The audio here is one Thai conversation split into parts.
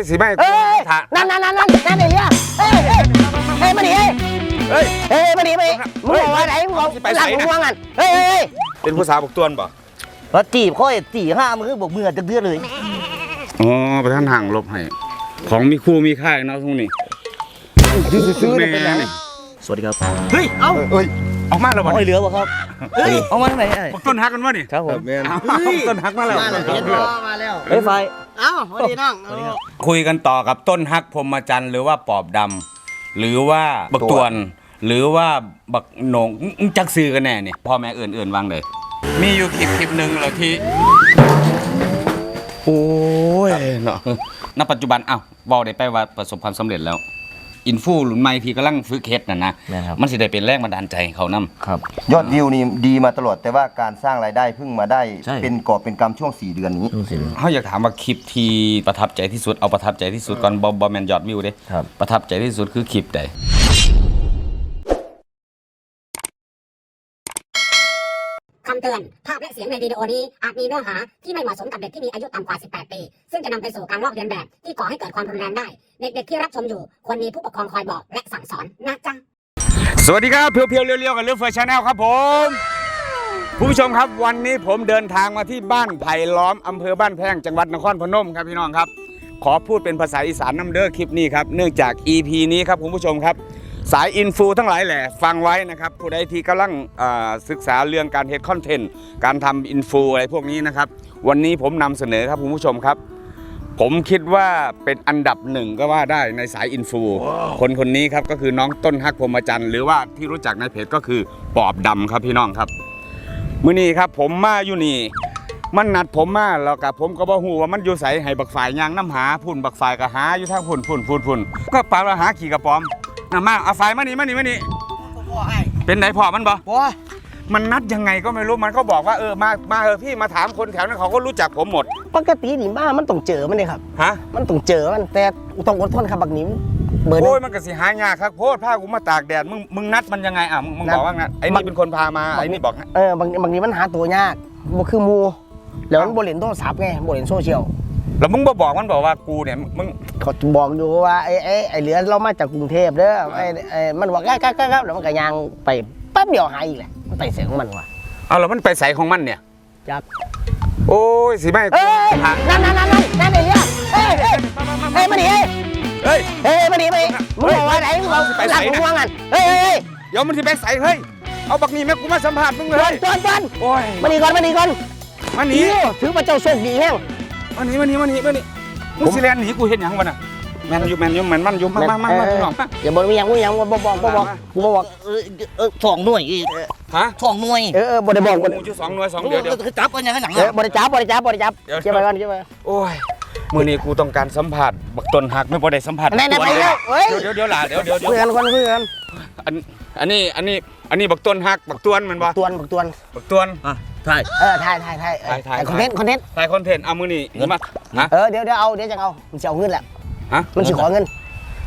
ยสิไม่เฮ้ยถ่านั่นนั่นนั่นนั่นนั่นไอ้เรื่องเฮ้ยเฮ้ยเฮ้ยมาดิเฮ้ยเฮ้ยเฮ้ยมาดิมาดิมึงบอกว่าไหนมึงบอกไปหไหนลังนะมึงว่างันเฮ้ยเฮ้ยเฮ้ยเป็นผู้สาวบกตวนบ่แล้วจีบค่อยจีห้ามือบอกมือจะเดือดเลยอ๋อประธานห่างลบให้ของมีคู่มีค่ายเนาะทุกนี่ซื้อๆเป็นไงสวัสดีครับเฮ้ยเอ้าเอ้ยออกมาแล้วบ่เอาไอ้เหลือวะครับเอามาทางไหนไอ้บกต้นฮักกันวะนี่ครับผมอ้าวต้นฮักมาแล้ว มาแล้วเห็นบ่มาแล้วเอ้ยไฟเอ้าสวัสดีน้องคุยกันต่อกับต้นฮักพรหมจันทร์หรือว่าปอบดำหรือว่าบักตวน หรือว่าบักโหนงอึ้งจักซื้อกันแน่เนี่ยพ่อแม่เอื่นๆวางเลย มีอยู่คลิปคลิปหนึ่งเหรอที่โอ้ยเนาะณปัจจุบันอ้าวเว่าได้ไปว่าประสบความสำเร็จแล้ว อินฟูหลุนใหม่ที่กำลังฝึกเฮ็ดน่ะนะนะครับ มันสิได้เป็นแรงบันดาลใจให้เขานํครับ ยอดวิวนี่ดีมาตลอดแต่ว่าการสร้างรายได้เพิ่งมาได้ใช่ เป็นกอบเป็นกำช่วง 4 เดือนนี้ดูสิ เขาอยากถามว่าคลิปที่ประทับใจที่สุดเอาประทับใจที่สุดก่อนบ่บ่แม่นยอดวิวเด้ครับ ประทับใจที่สุดคือคลิปใด คำเตือน ภาพและเสียงในวิดีโอนี้อาจมีเนื้อหาที่ไม่เหมาะสมกับเด็กที่มีอายุต่ำกว่า 18 ปี ซึ่งจะนำไปสู่การลอกเลียนแบบ ที่ก่อให้เกิดความรุนแรงได้ เด็กๆที่รับชมอยู่ควรมีผู้ปกครองคอยบอกและสั่งสอนนะจ๊ะ สวัสดีครับ เพียวๆเรียวๆ กับเรื่องเฟอร์ชาแนลครับผมผู้ชมครับวันนี้ผมเดินทางมาที่บ้านไผ่ล้อมอำเภอบ้านแพงจังหวัดนครพนมครับพี่น้องครับ ขอพูดเป็นภาษาอีสานน้ำเด้อคลิปนี้ครับเนื่องจาก EP นี้ครับคุณผู้ชมครับ สายอินฟูทั้งหลายแหละฟังไว้นะครับ ผู้ใดที่กำลังเอ่อศึกษาเรื่องการเฮ็ดคอนเทนต์การทำอินฟูอะไรพวกนี้นะครับ วันนี้ผมนำเสนอครับคุณผู้ชมครับ ผมคิดว่าเป็นอันดับหนึ่งก็ว่าได้ในสายอินฟู คนคนนี้ครับก็คือน้องต้นฮักพรหมจันทร์หรือว่าที่รู้จักในเพจก็คือปอบดำครับพี่น้องครับมื้อนี้ครับผมมาอยู่นี่มันนัดผมมาแล้วกับผมก็บ่ฮู้ว่ามันอยู่ไสให้บักฝ่ายยางน้ำหาพุ่นบักฝ่ายก็หาอยู่ทางพุ่นพุ่นพุ่นพุ่นก็ปาว่าหาขี่กระป๋อม น่ะมาเอาฝ่ายมานี่มานี่มานี่เป็นไหนพอมันบ่โอ้ยมันนัดยังไงก็ไม่รู้มันก็บอกว่าเออมามาเออพี่มาถามคนแถวนั้นเขาก็รู้จักผมหมด ปกตินี่บ้ามันต้องเจอมันเลยครับ ฮะ มันต้องเจอมันแต่ต้องอดทนครับบักนิ้วเบอร์หนึโอ้ยงมันก็สิหายากครับโพดพากูมาตากแดดมึงมึงนัดมันยังไงอะมึงมึงนัดบอกว่าไงไอ้นี่เป็นคนพามาไอ้นี่บอกให้เออบางบางทีมันหาตัวยากบ่คือหมูแล้วมันบ่เล่นโทรศัพท์ไงบ่เล่นโซเชียล แล้วมึงบ่บอกมันบอกว่ากูเนี่ยมึงเขาบอกอยู่ว่าไอ้ไอ้ไอ้เหลือเรามาจากกรุงเทพเด้อไอ้ไอ้มันบอกครับครับครับแล้วมันก็ยางไปแป๊บเดียวหายอีกเลยมันไปเสียงของมันว่ะเอาแล้วมันไปใส่ของมันเนี่ยจับโอ้ยสิไม่เอ้ยหานั่นนั่นนั่นนั่นนั่นไอ้เรื่องเฮ้ยเฮ้ยเฮ้ยมาดิเฮ้ยเฮ้ยเฮ้ยมาดิมาดิมึงบอกว่าไหนมึงบอกไปหไหนลังนะมึงว่างันเฮ้ยเฮ้ยเฮ้ยเดี๋ยวมันสิไปใส่เฮ้ยเอาบักนี่แม่กูมาสัมผัสมึงเลยจอนจอนโอ้ยมาดิก่อนมาดิก่อนมาหนีนี่ถือว่าเจ้าโชคดีแห้ง มาหนีมาหนีมาหนีมาหนีมึงสิแลนหนีกูเห็นหยังวะน่ะแมนอยู่แมนอยู่แมนมันอยู่มามามามาพี่น้องมาอย่าบอกมีหยังมีหยังบ่บอกบ่บอกกูบ่บอกเออเออสองหน่วยอีกฮะสองหน่วยเออเออบ่ได้บอกบ่ได้กูอยู่สองหน่วยสองเดียวเดียวจับกันยังไงหนังเออบ่ได้จับบ่ได้จับบ่ได้จับเดี๋ยวเก็บไว้ก่อนเก็บไว้โอ้ยมื้อนี้กูต้องการสัมผัสบักต้นหักไม่บ่ได้สัมผัสนั่นๆไปแล้วเฮ้ยเดี๋ยวเดี๋ยวเดี๋ยวล่ะเดี๋ยวเดี๋ยวเดี๋ยวคุยกันคนคุยกันอันอันนี้อันนี้อันนี้บักต้นหักบักตวนแมันบ่ตวนบักตวนบักตวน อะใช่เออถ่ายถ่ายถ่ายถ่าย ถ่ายคอนเทนต์คอนเทนต์ถ่ายคอนเทนต์เอามื้อนี้มาฮะเออเดี๋ยวเดี๋ยวเอาเดี๋ยวจะเอามันจะเอาเงินแหละฮะมันสิขอเงิน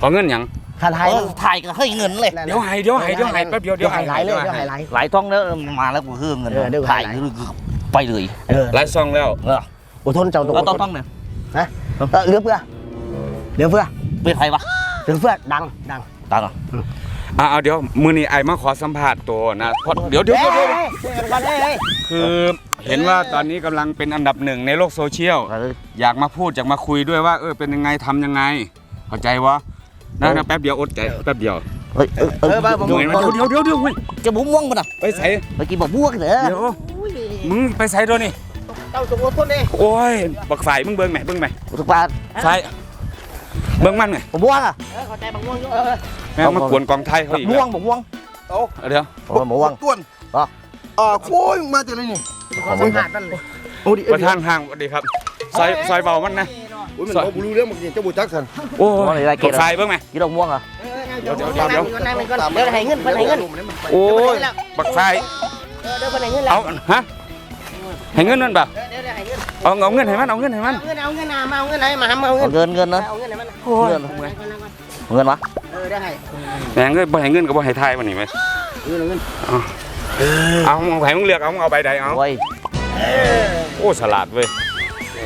ขอเงินหยังค่าถ่ายเออถ่ายก็ให้เงินเลยเดี๋ยวให้เดี๋ยวให้เดี๋ยวให้แป๊บเดียวเดี๋ยวให้หลายเลยเดี๋ยวให้หลาย หลายท้องแล้วมาแล้วกูเฮือเงินเออเดี๋ยวถ่ายหลาย ไปเลยเออไลฟ์ซองแล้วเอออดทนเจ้าตัวแล้วอดต้องทต้อนงเนี่ยฮะเออเหลือเพื่อเหลือเพื่อเป็นใครวะเหลือเพื่อดังดังตังอะอ่าเอาเดี๋ยวมื้อนี้ไอ้มาขอสัมภาษณ์ตัวนะเพราะเดี๋ยวเดี๋ยวเดี๋ยวเดี๋ยวเฮ้ยคุยกันก่อนเฮ้ยเฮ้ยคือเห็นว่าตอนนี้กำลังเป็นอันดับหนึ่งในโลกโซเชียล อยากมาพูดอยากมาคุยด้วยว่าเออเป็นยังไงทำยังไงเข้าใจวะนะนะแป๊บเดียวอดใจแป๊บเดียวเฮ้ยเออเออเดี๋ยวเดี๋ยวเดี๋ยวเดี๋ยวเฮ้ยจะบุ้มม่วงป่ะน่ะไปใส่เมื่อกี้บอกม่วงเหรอเดี๋ยวมึงไปใส่ตัวนี่เจ้าตัวอดทนเด้โอ้ยบักฝ่ายมึงเบิ่งไหมเบิ่งไหมสุภาพใส่ เบิ่งมันไหมบอกม่วงอะเออเข้าใจบักม่วงอยู่เออแม่งมากวนกองไทยเขาอีกม่วงบอกม่วงเอาเดี๋ยวโอ้ม่วงต้วนอะอ่าโค้ยมาจากไหนนี่ขอสัมภาษณ์นั่นเลยโอ้ดิประธานห้างสวัสดีครับซอยซอยเบามันนะโอ้ยมันบอกรู้เรื่องมันเจ้าบุจักสันโอ้ม่วงอะไรกเกดไฟเบิ่งไหมกี่ดอกม่วงอะเดี๋ยวเดี๋ยวเดี๋ยวเดี๋ยวเดี๋ยวเดี๋ยวให้เงินเพิ่นให้เงินโอ้ยบักไฟเออเดี๋ยวเพิ่นให้เงินแล้วเอาฮะให้เงินนั่นเปล่า เดี๋ยวเดี๋ยวให้เงินเอาเอาเงินให้มันเอาเงินให้มัน เอาเงินเอาเงินมาเอาเงินไหนมาเอาเงินเอาเงินเงินนะเอาเงินไหนมันเงินเงินวะเออได้ให้แหงเงินบ่ให้เงินก็บ่ให้ทายมันนี่ไหมเงินเอาเงินเอามึงให้มึงเลือกเอามึงเอาใบใดเอาโอ้ยโอ้ฉลาดเว้ย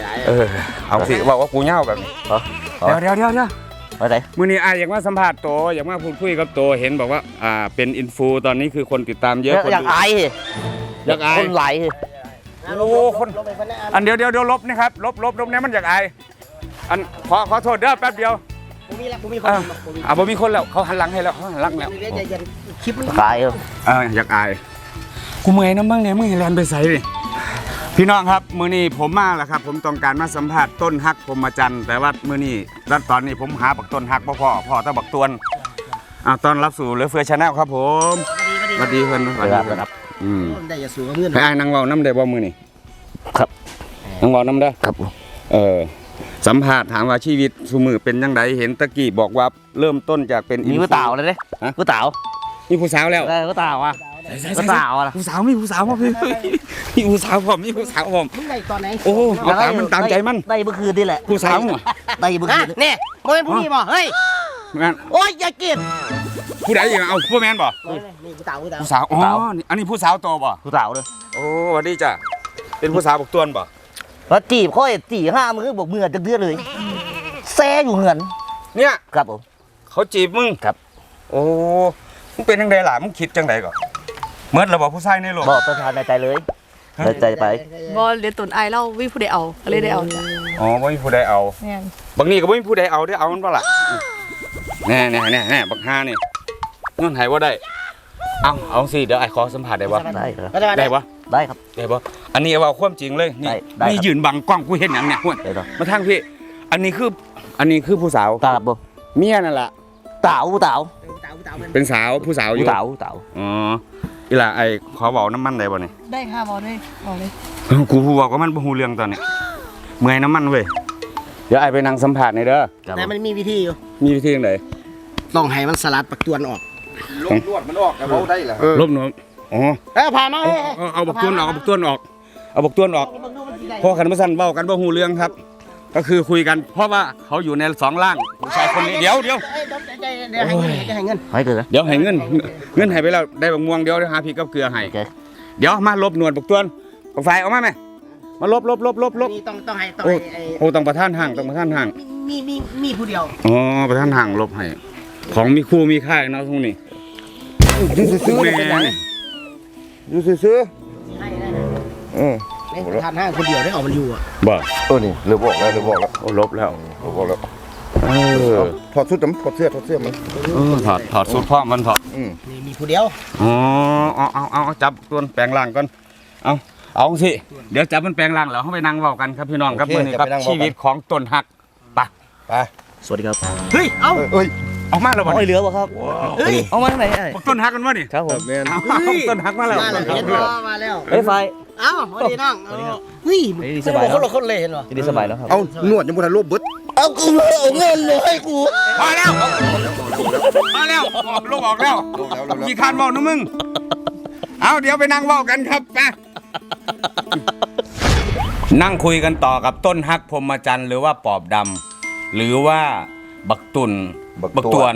หลายเออเอาสิบอกว่ากูเหย้าแบบนี้เหรอเหรอเดี๋ยวเดี๋ยวเดี๋ยวเดี๋ยวไปไหนมือนี้อายอยากมาสัมภาษณ์โตอยากมาพูดคุยกับโตเห็นบอกว่าอ่าเป็นอินฟูตอนนี้คือคนติดตามเยอะคนอยากดูอายสิอยากอายคนไหลสิ โอ้คนลงไปพันแน่อันเดียวเดียวเดียวลบนะครับลบลบลบเนี่ยมันอยากอายอันขอขอโทษเด้อแป๊บเดียวผมมีแล้วผมมีคนอ่าผมมีอ่าบ่มีคนแล้วเขาหันหลังให้แล้วเขาหันหลังแล้วเดี๋ยวเดี๋ยวเดี๋ยวคลิปมันขายเหรอเอออยากอายกูเมื่อยน้ำบ้างเนี่ยมึงแลนไปใส่ดิพี่น้องครับมือนี้ผมมาแล้วครับ ผมต้องการมาสัมผัสต้นฮักผมมาจันทร์แต่ว่ามือนี้แล้วตอนนี้ผมหาบักต้นฮักพ่อพ่อพ่อตาบักตวนอ่าตอนรับสู่เรือเฟือชาแนลครับผมสวัสดีเพื่อนสวัสดีเพื่อนครับ อืมได้อย่าสูงกับเงินให้อายนั่งเว้าน้ำได้บ่มือนี่ครับนั่งเว้าน้ำได้ครับเออสัมภาษณ์ถามว่าชีวิตสุมือเป็นยังไงเห็นตะกี้บอกว่าเริ่มต้นจากเป็นมีผู้เต่าเลยเด้ฮะผู้เต่ามีผู้สาวแล้วได้ผู้เต่าอะผู้สาวอะผู้สาวมีผู้สาวพ่อพี่มีผู้สาวผมมีผู้สาวผมมึงได้ตอนไหนโอ้ เอาตามมันตามใจมัน ได้เมื่อคืนนี่แหละผู้สาวอะได้เมื่อฮะคืนเนี่ยโมเป็นผู้นี้บ่เฮ้ย งั้นโอ๊ยอย่ากินผู้ใดอีกอะเอาผู้แมนบ่นี่กูเต่ากูเต่าผู้สาวอ๋อนี่อันนี้ผู้สาวโตบ่ผู้เต่าเลยโอ้สวัสดีจ้ะเป็นผู้สาวบกตวนบ่แล้วจีบค่อยจีห้ามือบอกมือจะเดือดเลยแซ่อยู่เหือนเนี่ยครับผมเขาจีบมึงครับ โอ้มึงเป็นจังไดล่ะมึงคิดจังไดก่อนเมื่อเราบอกผู้ชายในโลกบอกประธานในใจเลยในใจไปบอลเรียนตุนไอายเล่าวิผู้ใดเอาก็เลยได้เอาจ้ะอ๋อบ่มีผู้ใดเอาแม่นบางนี่ก็บ่มีผู้ใดเอาได้อเอามันบ่ล่ะ แน่แน่แน่แน่บักฮานี่เงื่อนไขว่าได้ เอาเอาสิเดี๋ยวไอ้ขอสัมผัสได้บ่ได้ครับก็ได้ได้บ่ได้ครับได้บ่อันนี้เอาความจริงเลยนี่ได้ได้ครับนี่ยืนบังกล้องกูเห็นหยังเนี่ยห้วยได้ครับมาทางพี่ อันนี้คืออันนี้คือผู้สาวครับผมเมียนั่นล่ะเต่าผู้เต่าเต่ากูเต่าเป็นเป็นสาวผู้สาวอผู้ยู่เต่าผู้เต่าอ๋ออีหล่ะไอ้ขอเว้าน้ำมันได้บ่นี่ได้ค่ะบอลด้วยบอลเลยเออกูบอกว่ามันบ่ฮู้เรื่องตอนนี้เมื่อยน้ำมันเว้ยเดี๋ยวไอ้ไปนั่งสัมภาษณ์หน่อยเด้อครับแต่มันมีวิธีอยู่มีวิธีจังได ต้องให้มันสลัดปักตวนออกลวดลวดมันออกแต่เขาได้เหรอลบหนูอ๋อเออผ่านมาเอาเอาเอาบักต้วนออกเอาบักต้วนออกเอาบักต้วนออกเพราะคันมาสั่นเบ้ากันบ่ฮู้เรื่องครับ ก็คือคุยกัน เพราะว่าเขาอยู่ในสองล่างผู้ชายคนนี้เดี๋ยวเดี๋ยวเดี๋ยวให้เงินเดี๋ยวให้เงินให้เกิดนะเดี๋ยวให้เงินเงินให้ไปแล้วได้บักม่วงเดี๋ยวเดี๋ยวหาพริกกับเกลือให้โอเคเดี๋ยวมาลบหนวดบักต้วนบักไฟเอามาไหมมาลบลบลบลบลบนี่ต้องต้องให้ต้องโอ้ให้ไอ้โอ้ต้องประท่านห่างต้องประท่านห่างมีมีมีผู้เดียวอ๋อประท่านห่างลบให้ ของมีคู่มีค่ายเนาะทุกนี้อยู่ซื้อๆแม่เป็นหยังอยู่ซื้อให้ได้ๆเออในประธานห้างคนเดียวได้ออกมันอยู่อะบ่เออนี่เรือบอกแล้วเรือบอกแล้วโอ้ลบแล้วเรือบอกแล้วเออถอดชุดมั้ยถอดเสื้อถอดเสื้อมันเออถอดถอดสูตรพ่อมันถอดอืมนี่มีผู้เดียวอ๋อเอาเอาเอาเอาจับตัวแปลงร่างก่อนเอาเอาสิเดี๋ยวจับมันแปลงร่างแล้วเขาไปนั่งเว้ากันครับพี่น้องครับมื่อนี้ครับชีวิตของต้นหักไปะไปสวัสดีครับ เฮ้ย เอ้า เอ้ยเอ้ยเอามาแล้วบ่เอาไอ้เหลือบ่ครับเฮ้ยเอามาทางไหนไอ้บอกต้นหักกันวะนี่ครับผมแม่นเอาเอาต้นหักมาแล้วมาแล้วเห็นบ่มาแล้วเฮ้ยไฟเอ้าสวัสดีน้องเออเฮ้ยเฮ้ยไม่สได้บายบอกแล้คนละคนเลยเห็นบ่ทีนี้สบายแล้วครับเอาหนวดยังบ่ทันรวบเบิดเอากูเลยเอาเงินเลยให้กูพอแล้วพอแล้วลูกออกแล้วลงแล้วลงแล้วกี่คานเว้านะมึงเอาเดี๋ยวไปนั่งเว้ากันครับไปนั่งคุยกันต่อกับต้นฮักพรหมจันทร์หรือว่าปอบดำหรือว่าบักตุน บักตวนตวน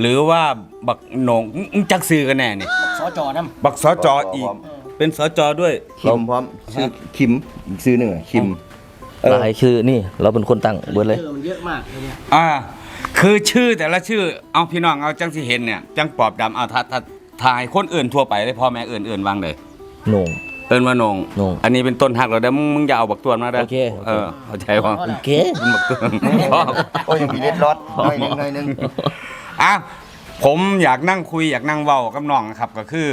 หรือว่าบักโหนงมึงจักซื้อกันแน่นี่สจน้บักสจอีก เป็นสจด้วย คิมพร้อมชื่อคิมอีกชื่อหนึ่งอะคิมเออลายคือนี่เราเป็นคนตั้งำเบิร์ดเลยออมันเยอะมากเลยเนี่ยอ่า คือชื่อแต่ละชื่อ เอาพี่น้องเอาจังสิเห็นเนี่ย จังปอบดำเอาถ้าถ้าทายคนอื่นทั่วไปได้พ่อแม่อื่นอื่นวางเลยโหน่ง เอินว่าโหนงโหน่งอันนี้เป็นต้นหักเราได้อมึงมึงอย่าเอาบักตวนมาได้โอเคโอเค เออเข้าใจป่ะโอเค เป็นบักตวนพ่อโอ้ยยังมีเล็ดรอดหน่อยหนึงหน่อยหนึงอะผมอยากนั่งคุยอยากนั่งเว้ากับน้องครับก็คือ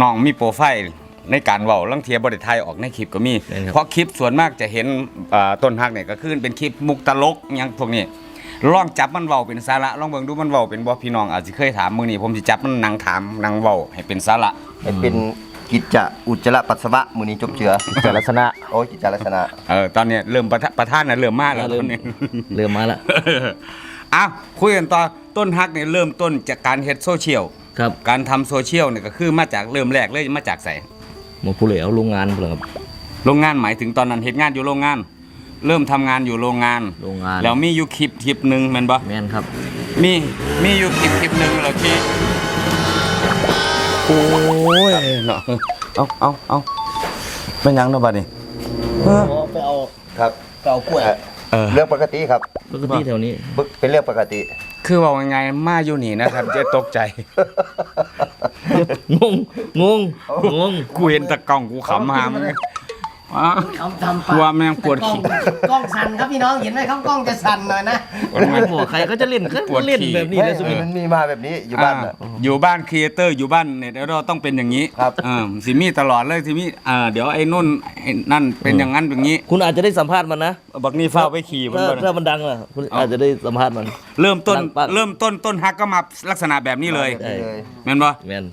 น้องมีโปรไฟล์ในการเว้าลังเทียบริไทยออกในคลิปก็มีใช่ครับ เพราะคลิปส่วนมากจะเห็นอ่าต้นฮักเนี่ยก็คือเป็นคลิปมุกตลกอหยังพวกนี้ลองจับมันเว้าเป็นสาระลองเบิ่งดูมันเว้าเป็นบ่พี่น้องอาจจะเคยถามมื้อนี้ผมสิจับมันนั่งถามนั่งเว้าให้เป็นสาระ ให้เป็น กิจจะอุจจาระปัสสาวะมื้อนี้จบเจือแต่ลักษณะโอ้ยกิจจาลักษณะเออตอนเนี้ยเริ่มประทะประธานน่ะเริ่มมากแล้วตเริ่อมนนี้ เริ่มมาละ อ้าวคุยกันต่อต้นฮักเนี่ยเริ่มต้นจากการเฮ็ดโซเชียลครับ การทำโซเชียลเนี่ยก็คือมาจากเริ่มแรกเลยมาจากไสหมาผู้เหลวโรงงานเปล่าครับ โรงงานหมายถึงตอนนั้นเฮ็ดงานอยู่โรงงาน เริ่มทำงานอยู่โรงงาน โรงงาน แล้วมีอยู่คลิปคลิปหนึ่งแม่นบ่ แม่นครับ มีมีอยู่คลิปคลิปหนึ่งแล้วที่ โอ้ยเนาะเอาเอาเอาเป็นหยังเนาะบัดนี้เออไปเอาครับเก่ากล้วยเออเรื่องปกติครับปกติแถวนี้เป็นเรื่องปกติ คือว่ายังไงมาอยู่นี่นะครับจะตกใจงงงงงงกูเห็นแตะกล้องกูขำหาม เลยว้าทำทำกลัวแม่งปวดขี้กล้องสั่นครับพี่น้องเห็นไหมครับกล้องจะสั่นหน่อยนะ ไม่บอกใครก็จะเล่นก็ปวดเล่นขี้ แบบนี้ไม่เลยสุดมันมีมาแบบนี้อยู่บ้านน่ะอ่อยู่บ้านครีเอเตอร์อยู่บ้านเน็ตเราต้องเป็นอย่างนี้ครับเออสิมีตลอดเลยสิมีอ่าเดี๋ยวไอ้นุ่นไอ้นั่นเป็นอย่างนั้นอย่างนี้คุณอาจจะได้สัมภาษณ์มันนะบักนี่เฝ้าไปขี่มันถ้าก่อนถ้ามันดังอะคุณอาจจะได้สัมภาษณ์มัน เริ่มต้นดังปังเริ่มต้นต้นฮักก็มาลักษณะแบบนี้เลยใช่เลย แม่นปะแมน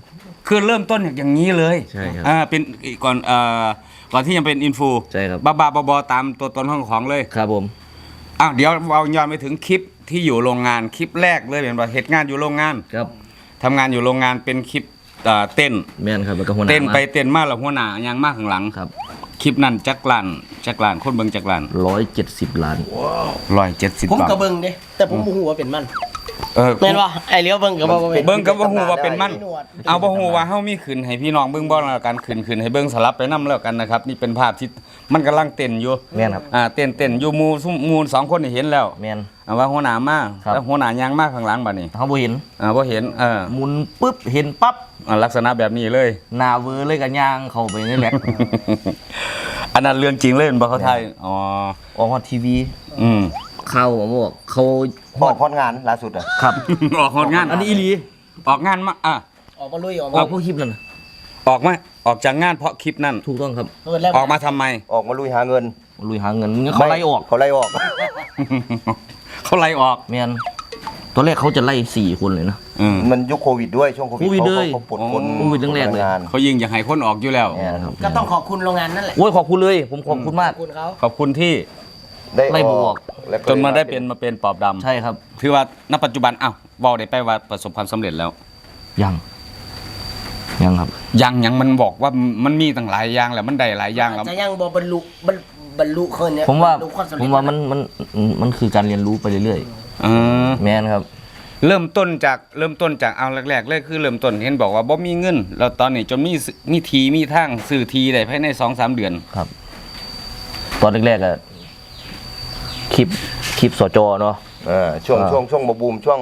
คือเริ่มต้นอย่างนี้เลยใช่ครับ อ่าเป็นก่อนเอ่อ ก่อนที่ยังเป็นอินฟูใช่ครับบ้าบ้าๆบอๆตามตัวตนของของเลยครับผมอ้าวเดี๋ยวเอาย้อนไปถึงคลิปที่อยู่โรงงานคลิปแรกเลยเป็นว่าเหตุงานอยู่โรงงานครับทำงานอยู่โรงงานเป็นคลิปเอ่อเต้น แมนครับแล้วก็หัวหน้าเต้นไปมาเต้นมาแล้วหัวหน้ายังมากข้างหลังครับคลิปนั้นจักรลานจักรลานคนเบิ่งจักรลานร้อยเจ็ดสิบล้านร้อยเจ็ดสิบผมบาทกระเบิงเด้แต่ผมบ่ฮู้ว่าเป็นมัน เออแม่นว่าไอ้เลี้ยวเบิงกับบ่บ่เป็นเบิ่งกับว่าฮู้ว่าเป็นมันมีหนวดเอาบ่ฮู้ว่าเฮามีขึ้นให้พี่น้องเบิ่งบ่แล้วกันขึ้นขึ้นให้เบิ่งสลับไปนํแล้วกันนะครับ นี่เป็นภาพที่มันกำลังเต้นอยู่แม่นครับอ่าเต้นเต้นอยู่หมู่ซุ่มหมู่สองคนนี่เห็นแล้วแมนเอาว่าหัวหน้ามาครับ แล้วหัวหน้ายางมาข้างหลังบัดนี้เขาบ่เห็นอ่าบ่เห็นเออหมุนปุ๊บเห็นปั๊บอ่าลักษณะแบบนี้เลย หน้าเวอร์เลยกันย่างเข้าไปนี่แหละอันนั้นเรื่องจริงเลยบ่เขาไทยอ๋อออกฮอตทีวี อืมเข้าผมบอกเขาออกคอนงานล่าสุดอะครับ ออกงาน อันนี้อีหลีออกงานมาอะออกมาลุยออกอมาอกพวกคลิปนั่นน่ะออกมาออกจากงานเพราะคลิปนั่น ถูกต้องครับเปิดแล้วออกมาทำไม ออกมาลุยหาเงินลุยหาเงินเขาไล่ออกเขาไล่ออกเขาไล่ออกแมนตอนแรกเขาจะไล่สี่คนเลยนะ อืมมันยุคโควิดด้วยช่วงโควิดโควิดเขาด้วยเขาปลดคนโควิดแรกๆเลย งานเขายิงอยากให้คนออกอยู่แล้ว เนี่ยครับก็ต้องขอบคุณโรงงานนั่นแหละโอ้ยขอบคุณเลย ผมขอบคุณมาก ขอบคุณเขา ขอบคุณที่ ได้ไล่บวก แล้วก็จนมาได้เป็นมาเป็นปอบดำใช่ครับถือว่าณปัจจุบันอ้าวบอกได้ไปว่าประสบความสำเร็จแล้ว ยังยังครับ ยังยังมันบอกว่ามันมีตั้งหลายอย่างแหละมันได้หลายอย่างแล้ว จะยังบ่บรรลุบรรบรรลุคนเนี่ยผมว่าบรรลุควสำเร็จผมว่ามันมันมันคือการเรียนรู้ไปเรื่อยเออ ๆ แมนครับ เริ่มต้นจากเริ่มต้นจากเอาแรกๆเลยคือเริ่มต้นเห็นบอกว่าบ่มีเงินแล้วตอนนี้จนมีสมีทีมีทางซื้อทีได้ภายในสองสามเดือน ครับ ตอนแรกๆอะ คลิปคลิปสจเนาะ เออช่วงอ่า ช่วงช่วงบูมช่วง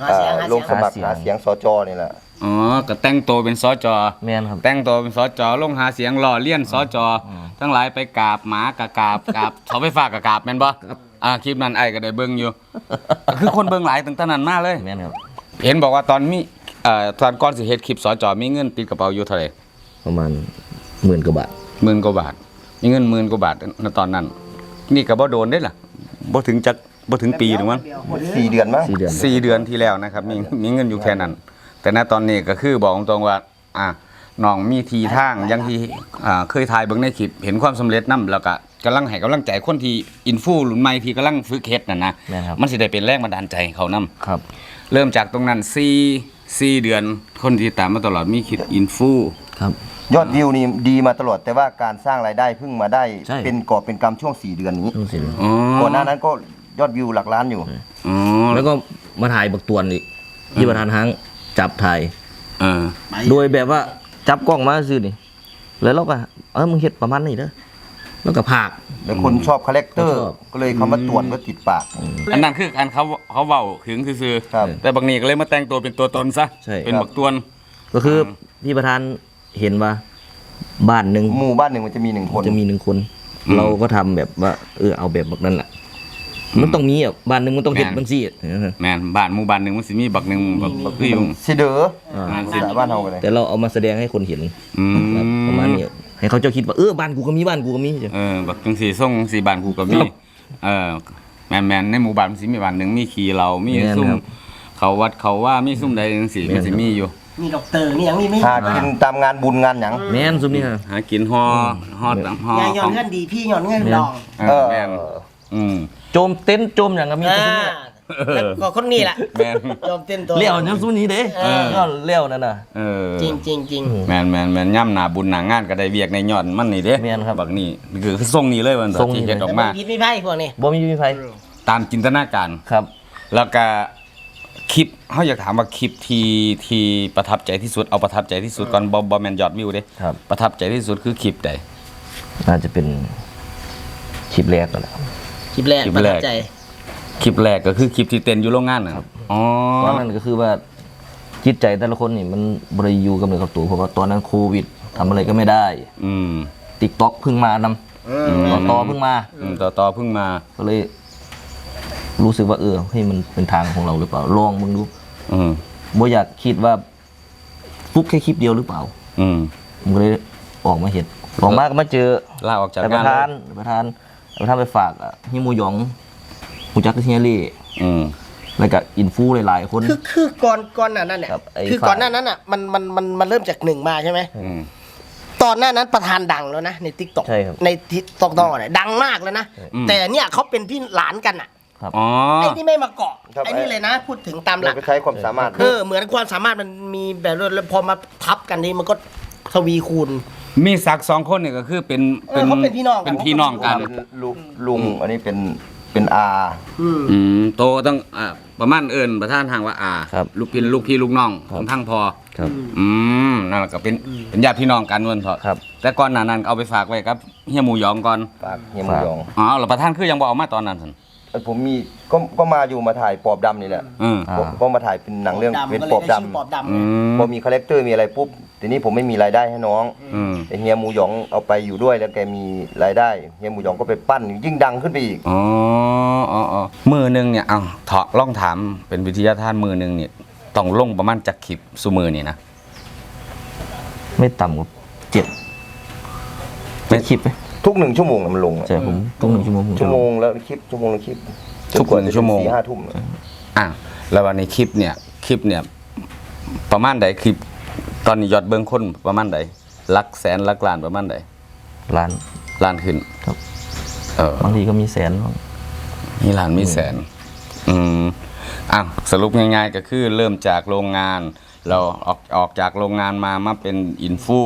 หาเสียงเอ่อหาลเสีงยงสมัครหาหาเสีเสียยงงสจนี่แหละอ๋อก็แต่งตัวเป็นสจแมนครับ แต่งตัวเป็นสจลงหาเสียงหล่อเลี้ยนสจทั้งหลายไปกราบหมากะกราบกราบเสาไฟฟ้ากะกราบแม่นบ่อ่าคลิปนั้นไอ้ก็ได้เบิ่งอยู่ก็คือคนเบิ่งหลายตั้งแต่นั้นมาเลย แมนครับ เห็นบอกว่าตอนมีเอ่อตอนก่อนสิเฮ็ดคลิปสจมีเงินติดกระเป๋าอยู่เท่าไหร่ประมาณหมื่นกว่าบาทหมื่นกว่าบาทมีเงินหมื่นกว่าบาทในตอนนั้น นี่ก็บ่โดนได้ล่ะ บ่ถึงจักบ่ถึงปีหรือมั้งสี่เดือนมั้งสี่เดือนสี่เดือนที่แล้วนะครับ มีมีเงินอยู่แค่นั้น แต่ณตอนนี้ก็คือบอกตรงๆว่า อะน้องมีทีทางอยังที่อ่าเคยถ่ายเบิ่งในคลิป เห็นความสำเร็จนํแล้วก็กำลังให้กำลังใจคนที่อินฟูรุ่นใหม่ที่กำลังฝึกเฮ็ดน่ะนะแม่นครับมันสิได้เป็นแรงบันดาลใจให้เขานํครับ เริ่มจากตรงนั้น4 4เดือนคนที่ตามมาตลอดมีคลิปอินฟูครับ ยอดวิวนี่ดีมาตลอดแต่ว่าการสร้างรายได้เพิ่งมาได้ใช่ เป็นกอบเป็นกำช่วงสี่เดือนนี้ต้องเสียอ๋อก่อนหน้านั้นก็ยอดวิวหลักล้านอยู่ อ๋อแล้วก็มาถ่ายบักตวนอีกที่ประธานห้างจับถ่าย เออโดยแบบว่าจับกล้องมาซื้อนี่ แล้วเราก็เออมึงเฮ็ดประมาณนี้เด้อแล้วก็พากแล้วคนชอบคาแรคเตอร์ชอบ ก็เลยคำว่าตวนก็ติดปาก อันนั้นคืออันเขาเขาเว้าถึงซื่อๆครับแต่บางนี้ก็เลยมาแต่งตัวเป็นตัวตนซะ ใช่ เป็นครับบักตวน ก็คือพี่ประธาน เห็นว่าบ้านหนึ่งหมู่บ้านหนึ่งมันจะมีหนึ่งคนจะมีหนึ่งคน เราก็ทำแบบว่า เออเอาแบบแบบนั้นแหละมันต้องมีอะบ้านหนึ่งมันต้องเห็นบางซี่แม่นบ้านหมู่บ้านหนึ่งมันสิมีบักหนึ่งบักบักคืออยู่สิเดออ่าอ่าสิบ้านเฮากันเลยแต่เราเอามาแสดงให้คนเห็นอืมครับประมาณนี้ให้เขาเจ้าคิดว่าเออบ้านกูก็มีบ้านกูก็มีเออบักจังสีส่งสีบ้านกูก็มีเออแม่นแม่นในหมู่บ้านมันสิมีบ้านหนึ่งมีขี่เรามีแม่นซุ่มครับเขาวัดเขาว่ามีซุ่มใดจังสีมันสิมีอยู่ มีด็อกเตอร์มีอย่างนี้มีหากินตามงานบุญงานหยังแม่นซุมนี่ฮะหากินฮอฮอดฮอ ยายหย่อนเงินดีพี่หย่อนเงินดองเออแม่น อืมโจมเต็นท์โจมอย่างก็มีอ่าแต่ซุมนี่แล้วก็คนนี้แหละแม่นยอมเต้นตัว เลี้ยวอย่างซุมนี้เด้เออ ก็เลี้ยวนั่นน่ะ เออจริงจริงจริงแม่นแม่นแม่นย่ำหน้าบุญหน้างานก็ได้เวียกในยอดมันนี่เด้แม่นครับบักนี่คือคือทรงนี้เลยวันทรงนี้ ที่เฮ็ดออกแต่มาบ่ผิดไม่ไพ่พวกนี้บ่มีมีไฟตามจินตนาการ ครับ แล้วก็ คลิปเขาอยากถามว่าคลิปที่ที่ประทับใจที่สุดเอาประทับใจที่สุดก่อนบอบอแมนยอดวิวเด้ครับ ประทับใจที่สุดคือคลิปใด น่าจะเป็นคลิปแรกนั่นแหละคลิปแรกคลิปประแรทักบใจ คลิปแรกก็คือคลิปที่เต้นอยู่โรงงานนะครับอ๋อตอนนั้นก็คือว่าจิตใจแต่ละคนนี่มันบริยูกับเนื้อกับตัวเพราะว่าตอนนั้นโควิดทำอะไรก็ไม่ได้อืมติ๊กต็อกเพิ่งมานำต่อต่อเพิ่งมา อืมต่อต่อเพิ่งมา ก็เลย รู้สึกว่าเออให้มันเป็นทางของเราหรือเปล่าลองมึงดูอืมบ่อยากคิดว่าฟุกแค่คลิปเดียวหรือเปล่าอืมผมก็เลยออกมาเห็นออกมาก็มาเจอลาออกจากแต่ปงาระนธานประธานประธานไปฝากอะฮิมูหยองฮูจักเฮียรี่อืม แล้วก็อินฟูหลายๆคน คือคือก่อนก่อนหน้านั้นเนี่ยครับไอ้คือก่อนหน้านั้นอะมันมันมันมันเริ่มจากหนึ่งมาใช่ไหมอืม ตอนหน้านั้นประธานดังแล้วนะในทิกตอกใช่ครับ ในทิกตอกตอกเนี่ยดังมากแล้วนะอืมแต่เนี่ยเขาเป็นพี่หลานกันอะ อ๋อไอ้นี่ไม่มาเกาะครับ ไอ้นี่เลยนะ พูดถึงตามหลัเรากก็ใช้ความสามารถ เออเหมือนความสามารถมันมีแบบแล้วพอมาทับกันนี่มันก็ทวีคูณ มีศักดิ์สองคนเนี่ยก็คือเป็นเออเขาเป็นพี่น้องกัน เป็นพี่น้องกันเป็นลุงลุงอันนี้เป็นเป็นอา อืม อืมโตต้องอ่าประมาณเอิญประธานทางว่าอาครับลูกพี่ลูกพี่ลูกน้องของทั้งพอครับอืมนั่นแหละก็เป็นเป็นญาติพี่น้องกันวันเถอะครับ แต่ก่อนหน้านั้นเอาไปฝากไว้กับเฮียหมูหยองก่อนฝากเฮียหมูยองอ๋อแล้วประธานคือยังบ่เอามาตอนนั้นสัน เอ้ยผมมีก็ก็มาอยู่มาถ่ายปอบดำนี่แหละอืมอ่าผมก็มาถ่ายเป็นหนังเรื่องเป็นก็ลยปอบได้ชื่อปอบดำดำอืไงมพอมีคาแรคเตอร์มีอะไรปุ๊บทีนี้ผมไม่มีรายได้ให้น้องอืมแต่เฮียหมูหยองเอาไปอยู่ด้วยแล้วแกมีรายได้เฮียหมูหยองก็ไปปั้นยิ่งดังขึ้นไปอีก อ๋ออ๋ออ๋อมือหนึงเนี่ยเอาเถาะล่องถามเป็นวิทยาทานมือหนึงเนี่ยต้องลงประมาณจักคลิปสุมือนี่นะ ไม่ต่ำกว่าเจ็ดเจ็ดคลิปไหม ทุกหนึ่งชั่วโมงน่ะมันลงอะใช่ผมทุกหนึ่งชั่วโมงผมจะชั่วลโมง งแล้วคลิปชั่วโมงละคลิปทุกหนึ่งชั่วโมง สี่ห้าทุ่มอะแล้ววันนี้คลิปเนี่ยคลิปเนี่ยประมาณใดคลิปตอนนี้ยอดเบิ้งคนประมาณใดหลักแสนหลักล้านประมาณใดล้าน ล้านขึ้นครับ เออ บางทีก็มีแสนบ้างมีล้านมีแสน อืมอะสรุปง่ายๆก็คือเริ่มจากโรงงาน เราออกออกจากโรงงานมามาเป็นอินฟู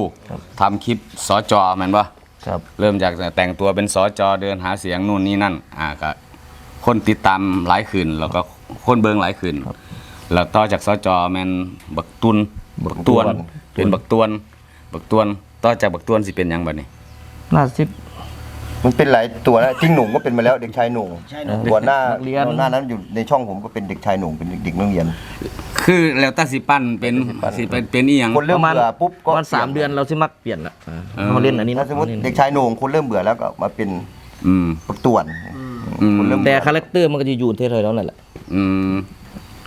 ทำคลิปสอจอแมันปะ ครับ เริ่มจากแต่งตัวเป็นสอจอเดินหาเสียงนู่นนี่นั่น อ่าก็คนติดตามหลายคืนแล้วก็คนเบิงหลายคืนแล้วต่อจากสอจอแมนบักตุนบักตวนเป็นบักตวน บักตวนต่อจากบักตวนสิเป็นหยังบัดนี้น่าสิบ มันเป็นหลายตัวนะจิ้งหนุ่มก็เป็นมาแล้วเด็กชายหนุ่มใช่หนูก่อนหน้านักเรียน ก่อนหน้านั้นอยู่ในช่องผมก็เป็นเด็กชายหนุ่มเป็นเด็กนักเรียน คือแล้วแตาสิปั้นเป็นสิเป็นเป็นอีหยัง คนเริ่มประมาณเบื่อปุ๊บก็ประมาณสามเดือนเราสิมักเปลี่ยนละอ่าเราเล่นอันนี้ถ้านะสมมติเด็กชายหนุ่มคนเริ่มเบื่อแล้วก็มาเป็นอืมปักต่วนอืมคนเริ่มแต่คาแรคเตอร์มันก็จะอยู่เท่าๆแล้วนั่นแหละ อืม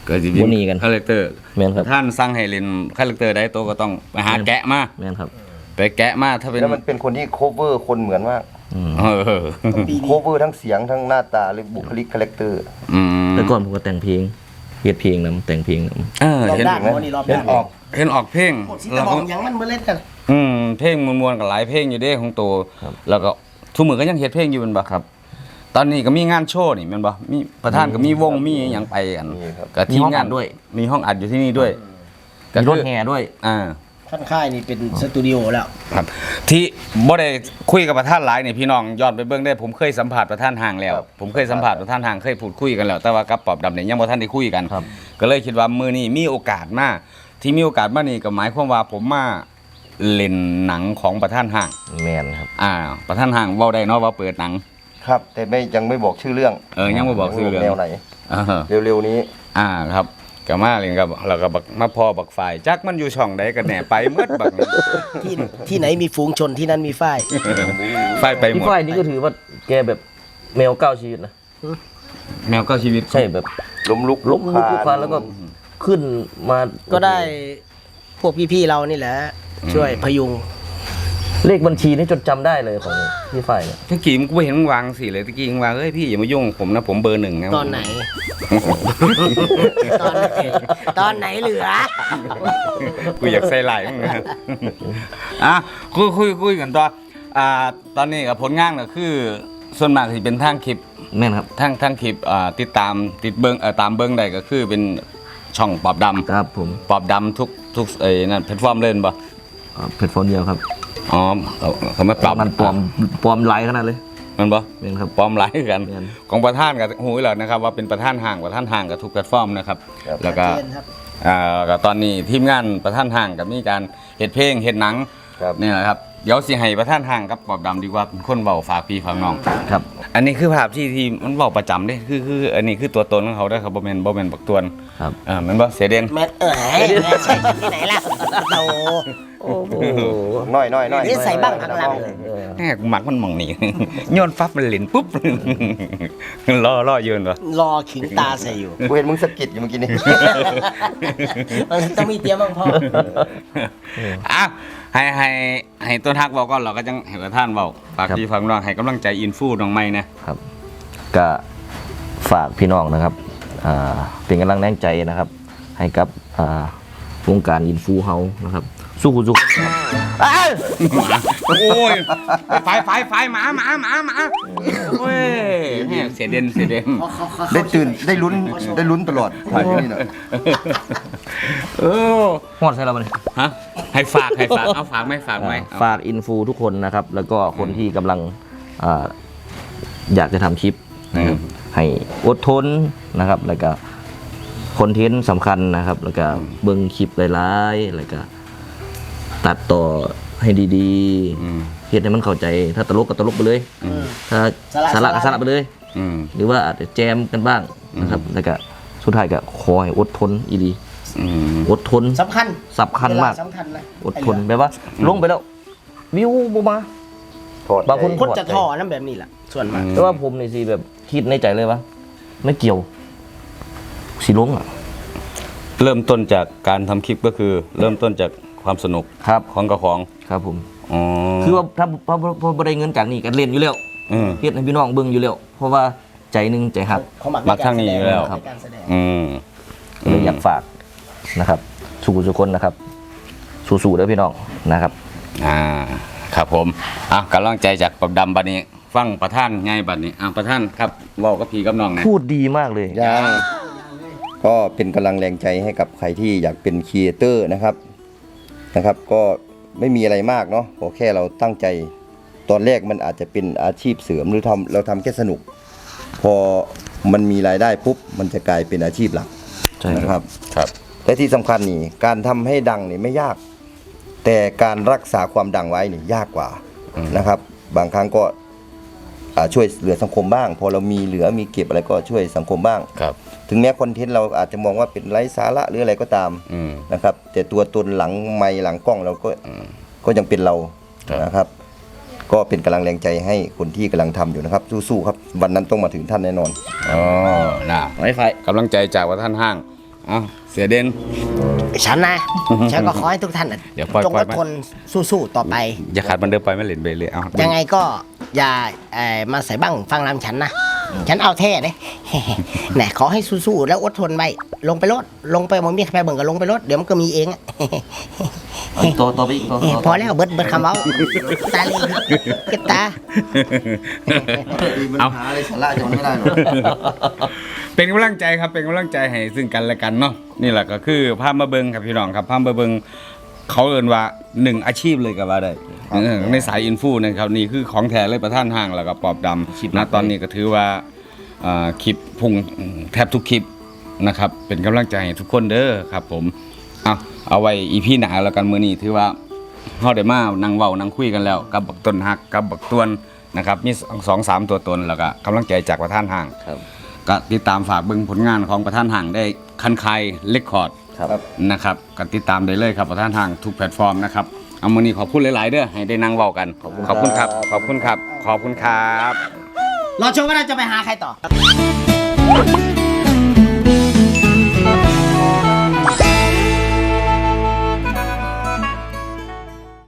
ก็สิบ่หนีกันคาแรคเตอร์แม่นครับ ท่านสั่งให้เล่นคาแรคเตอร์ใดโตวก็ต้องไปหาแกะมาแม่นครับ ไปแกะมาถ้าเป็น แล้วมันเป็นคนที่โคเวอร์คนเหมือนมากอืม เออปีโคนี้เวอร์ทั้งเสียงทั้งหน้าตาหรือบุคลิกคาแรคเตอร์อืมแต่ก่อนผมก็แต่งเพลงเฮ็ดเพลงนำแต่งเพลงนำเออรอบเห็นด้านวันนี้รอบเห็นด้านออกเห็นออกเพลงหมดสิแล้แต่วบอก็กยังมันมาเล่นกัน อืมเพลงมวนๆกับหลายเพลงอยู่เด้ของตัวแล้วก็ทุกมือก็ยังเฮ็ดเพลงอยู่แมันบ่ครับ ตอนนี้ก็มีงานโชว์นี่แมันบ่มีประธานก็มีวงมีหยังไปกันมีครับกับทีมงานด้วย มีห้องอัดอยู่ที่นี่ด้วยมีรถคือแห่ด้วย อ่า ท่านค่ายนี่เป็นสตูดิโอแล้ว ครับที่บ่ได้คุยกับประธานหลายนี่พี่น้องย้อนไปเบิ่งได้ผมเคยสัมผัสประธานห่างแล้ว ผมเคยสัมผัสประธานห่างเคยพูดคุยกันแล้ว แต่ว่ากับปอบดำเนี่ยยังบ่ทันได้คุยกัน ครับ ก็เลยคิดว่ามื้อนี้มีโอกาสมาที่มีโอกาสมานี่ก็หมายความว่าผมมาเล่นหนังของประธานห่าง แมนครับอ่า ประธานห่างเว้าได้เนาะว่าเปิดหนัง ครับ แต่ไม่ยังไม่บอกชื่อเรื่องเออยังไม่บอกชื่อเรื่อง แนวไหน อ่าเร็วๆนี้ อ่าครับ ก็มาเล่นกับแล้วก็บักมาพอบักฝ่ายจักมันอยู่ช่องใดกันแหน่ไปหมดบักนี้ที่ที่ไหนมีฝูงชนที่นั่นมีฝ้าย ฝ่ายไปหพี่มดฝ้ายนี่ก็ถือว่าแกแบบแมวเก้าชีวิตนะแมวก็ชีวิต ใช่แบบล้มลุกล้มลุกคลุกคลานแล้วก็ขึ้นมาก็ได้พวกพี่ๆเรานี่แหละ ช่วยพยุง เลขบัญชีนี่จดจำได้เลยของพี่ฝ้ายเนี่ยตะกี้มึงกูไปเห็นมึงวางสิเลยตะกี้มึงวางเอ้ยพี่อย่ามายุ่งกับผมนะผมเบอร์หนึ่งนะตอนไหน ตอนไหนตอนไหนเหลือ กูอยากใส่ไหลายมึงนะอะคุยคุยคุยกันต่ออ่าตอนนี้กับผลงานก็คือส่วนมากที่เป็นทางคลิป แม่นครับทางทางคลิปอ่าติดตามติดเบิ้งเอ่อตามเบิ้งได้ก็คือเป็นช่องปอบดำครับผมปอบดำทุกทุกไอ้นั่นแพลตฟอร์มเล่นปะอ่าเพจโฟนเดียวครับ อ๋อเขาเขาไม่ปรับมันปลอมปลอมไลน์ขนาดเลยมันปะแม่นครับ ปลอมหลายกัน แม่น ของประธานกับหูยแล้วนะครับ ว่าเป็นประธานห่างประธานห่างกับทุกแพลตฟอร์มนะครับแล้วก็ชัดเจนครับ อ่าก็ตอนนี้ทีมงานประธานห่างกับมีการเฮ็ดเพลงเฮ็ดหนังครับ นี่แหละครับเดี๋ยวสิให้ประธานห้างกับปอบดำดีกว่าเป็นคนเบาฝากพี่ฝากน้อง ครับ อันนี้คือภาพที่ที่มันเบาประจำเด้คือคืออันนี้คือตัวตนของเขาได้อครับบ่แม่นบ่แม่นบักตวนครับ อ่าแมันบ่เสียเด่น แม่นเออแหมใส่ที่ไหนล่ะโต โอ้โหน้อยน้อยน้อยนี่ใส่บ้างข้างหลังแหมกูมักมันหมองนี่โยนฟับมันเหลินปุ๊บรอรอยืนวะรอขิงตาใส่อยู่กูเห็นมึงสะกิดอยู่เมื่อกี้นี้มันต้องมีเตรียมบ้างพ่ออะให้ให้ให้ต้นทักบอกก่อนเราก็จังให้ประธานเว้าฝากครับพี่ฝากน้องให้กำลังใจอินฟูน้องใหม่นะครับ ก็ฝากพี่น้องนะครับอ่าเป็นกำลังแรงใจนะครับ ให้กับอ่าวงการอินฟูเฮานะครับ สู้คุณสู้คนนะครับอ้าวโอ้ยไฟไฟไฟหมาหมาหมาหมาโอ้ยแม่เสียเด่นเสียเด่นได้ตื่นได้ลุ้นได้ลุ้นตลอดถ่ายที่นี่หน่อยเออหอดใส่เราไปเลยฮะให้ฝากให้ฝากเอาฝากไหมฝากไหมเอฝากอินฟูทุกคนนะครับ แล้วก็คนที่กำลังอ่าอยากจะทำคลิปนะครับให้อดทนนะครับ แล้วก็คอนเทนต์สำคัญนะครับ แล้วก็เบิ้งคลิปหลายๆแล้วก็ ตัดต่อให้ดีอืมๆเฮ็ดให้มันเข้าใจ ถ้าตลกก็ตลกไปเลย ถ้าสาระสาระก็สาระไปเลยอืมหรือว่าอาจจะแจมกันบ้างนะครับ แล้วก็สุดท้ายก็ขอให้อดทนอีดีอืมอดทนสำคัญสำคัญมากเวลสำคัญนะอดทนแบบว่า ลงไปแล้ว วิวบ่มาถอดบางคนคนจะท่อนั่นแบบนี้แหละส่วนมากแต่ว่าผมนี่สิแบบคิดในใจเลยว่าไม่เกี่ยวสีลงอะ เริ่มต้นจากการทำคลิปก็คือ เริ่มต้นจาก ความสนุกครับของกระของครับผมอ๋อคือว่าถ้าพอพอพอบ่ได้เงินจากนี่กันเล่นอยู่แล้วอืมเฮ็ดให้พี่น้องเบิ่งอยู่แล้วเพราะว่าใจหนึงใจหัก เขาหมักมักทางนี้อยู่แล้ว ในการแสดงอืม ก็เลยอยากฝากนะครับสู้ทุกคนนะครับ สู้ๆเด้อพี่น้องนะครับ อ่าครับผมอะกำลังใจจากปอบดำบัดนี้ ฟังประท่านไงบัดนี้อะประท่านครับเว้ากับพี่กับน้องนะ พูดดีมากเลย ยังก็เป็นกำลังแรงใจให้กับใครที่อยากเป็นครีเอเตอร์นะครับ นะครับ ก็ไม่มีอะไรมากเนาะขอแค่เราตั้งใจ ตอนแรกมันอาจจะเป็นอาชีพเสริมหรือทำเราทำแค่สนุก พอมันมีรายได้ปุ๊บมันจะกลายเป็นอาชีพหลักใช่ครับนะครับครับและที่สำคัญนี่การทำให้ดังนี่ไม่ยาก แต่การรักษาความดังไว้นี่ยากกว่านะครับ บางครั้งก็อ่าช่วยเหลือสังคมบ้าง พอเรามีเหลือมีเก็บอะไรก็ช่วยสังคมบ้างครับ ถึงแม้คอนเทนต์เราอาจจะมองว่าเป็นไร้สาระหรืออะไรก็ตามอืมนะครับ แต่ตัวตนหลังไมค์หลังกล้องเราก็ก็ยังเป็นเราครับนะครับ ก็เป็นกำลังแรงใจให้คนที่กำลังทำอยู่นะครับ สู้ๆครับ วันนั้นต้องมาถึงท่านแน่นอนอ๋อน่ะไว้ไฟกำลังใจจากประท่านห้างเอ้าเสียเด่นฉันนะฉันก็ขอให้ทุกท่านน่ะเดี๋ยวปล่อยจงปล่ออยดมาทนสู้ๆต่อไป อย่าขาดมันเดินไปไม่เล่นไปเลยเอายังไงก็อย่าเอ่อมาใส่บ้างฟังรำฉันนะ ฉันเอาแท้เลยแหนขอให้สู้ๆแล้วอดทนไว้ลงไปรถลงไปมองมีใครเบิ่งก็ลงไปรถเดี๋ยวมันก็มีเองอะต่อต่อไปอีกต่อต่อพอแล้วเบิดเบิดคำเอาตาลีกบตาเอาหาอะไรสาระจะไม่ได้หรอกเป็นกำลังใจครับเป็นกำลังใจให้ซึ่งกันและกันเนาะนี่แหละก็คือภาพมาเบิงครับพี่น้องครับภาพมาเบิงเขาเอินว่าหนึ่งอาชีพเลยก็ว่าได้ เออในสายอินฟูนะครับนี่คือของแท้เลยประท่านห้างแล้วก็ปอบดำนะตอนนี้ก็ถือว่าอ่าคลิปพุ่งแทบทุกคลิปนะครับ เป็นกำลังใจให้ทุกคนเด้อครับ ผมเอาเอาไว้อีพีหนาแล้วกันมื้อนี้ถือว่าเฮาได้มานั่งเว้านั่งคุยกันแล้วกับบักต้นฮักกับบักตวนนะครับมีสองสามตัวตนแล้วก็กำลังใจจากประท่านห้างครับ ก็ติดตามฝากเบิ่งผลงานของประธานห่างได้คันคายเลคคอร์ดครับ นะครับก็ติดตามได้เลยครับประธานห่างทุกแพลตฟอร์มนะครับ เอามือนี้ขอบคุณหลาย ๆ เด้อให้ได้นั่งเว้ากัน ขอบคุณครับ ขอบคุณครับ ขอบคุณครับ เราชมว่าเราจะไปหาใครต่อ